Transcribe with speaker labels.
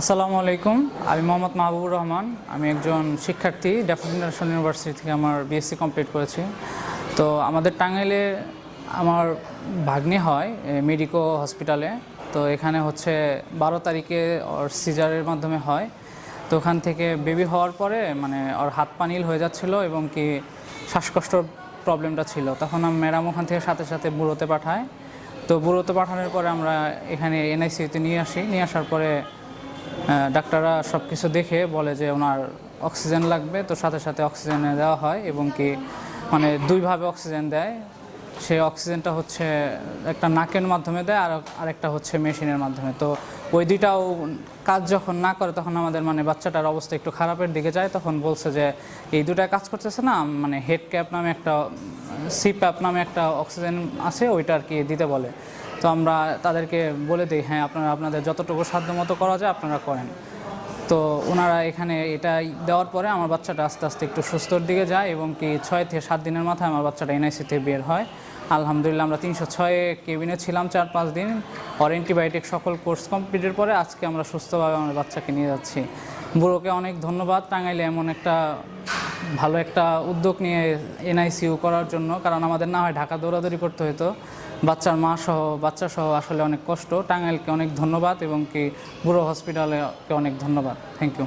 Speaker 1: আসসালামু আলাইকুম। আমি মোহাম্মদ মাহবুবুর রহমান। আমি একজন শিক্ষার্থী ড্যাফোড ইন্টারন্যাশনাল ইউনিভার্সিটি থেকে আমার বিএসসি কমপ্লিট করেছি। তো আমাদের টাঙ্গাইলে আমার ভাগ্নি হয় মেডিকো হসপিটালে। তো এখানে হচ্ছে বারো তারিখে ওর সিজারের মাধ্যমে হয়। তো ওখান থেকে বেবি হওয়ার পরে মানে ওর হাত পা নীল হয়ে যাচ্ছিল এবং কি শ্বাসকষ্টর প্রবলেমটা ছিল। তখন আমি, ম্যাডাম ওখান থেকে সাথে সাথে বুড়োতে পাঠায়। তো বুড়োতে পাঠানোর পরে আমরা এখানে এনআইসিউতে নিয়ে আসি। নিয়ে আসার পরে ডাক্তাররা সব কিছু দেখে বলে যে ওনার অক্সিজেন লাগবে, তো সাথে সাথে অক্সিজেন দেওয়া হয় এবং কি মানে দুইভাবে অক্সিজেন দেয়। সেই অক্সিজেনটা হচ্ছে একটা নাকের মাধ্যমে দেয় আর আরেকটা হচ্ছে মেশিনের মাধ্যমে। তো ওই দুইটাও কাজ যখন না করে তখন আমাদের মানে বাচ্চাটার অবস্থা একটু খারাপের দিকে যায়, তখন বলছে যে এই দুটা কাজ করতেছে না মানে হেড ক্যাপ নামে একটা সিপ্যাপ নামে একটা অক্সিজেন আছে, ওইটা আর কি দিতে বলে। তো আমরা তাদেরকে বলে দিই হ্যাঁ আপনারা আপনাদের যতটুকু সাধ্য মতো করা যায়, আপনারা করেন। তো ওনারা এখানে এটা দেওয়ার পরে আমার বাচ্চাটা আস্তে আস্তে একটু সুস্থর দিকে যায় এবং কি ছয় থেকে সাত দিনের মাথায় আমার বাচ্চাটা এনআইসিতে বের হয়। আলহামদুলিল্লাহ আমরা তিনশো ছয়ে কেবিনে ছিলাম চার পাঁচ দিন। আর অ্যান্টিবায়োটিক সকল কোর্স কমপ্লিটের পরে আজকে আমরা সুস্থভাবে আমার বাচ্চাকে নিয়ে যাচ্ছি। বুড়োকে অনেক ধন্যবাদ। টাঙ্গাইলে এমন একটা ভালো একটা উদ্যোগ নিয়ে এনআইসিউ করার জন্য, কারণ আমাদের না হয় ঢাকা দৌড়াদৌড়ি করতে হতো বাচ্চার মা সহ, বাচ্চা সহ আসলে অনেক কষ্ট। টাঙ্গাইলকে অনেক ধন্যবাদ এবং কি বুড়ো হসপিটালকে অনেক ধন্যবাদ। Thank you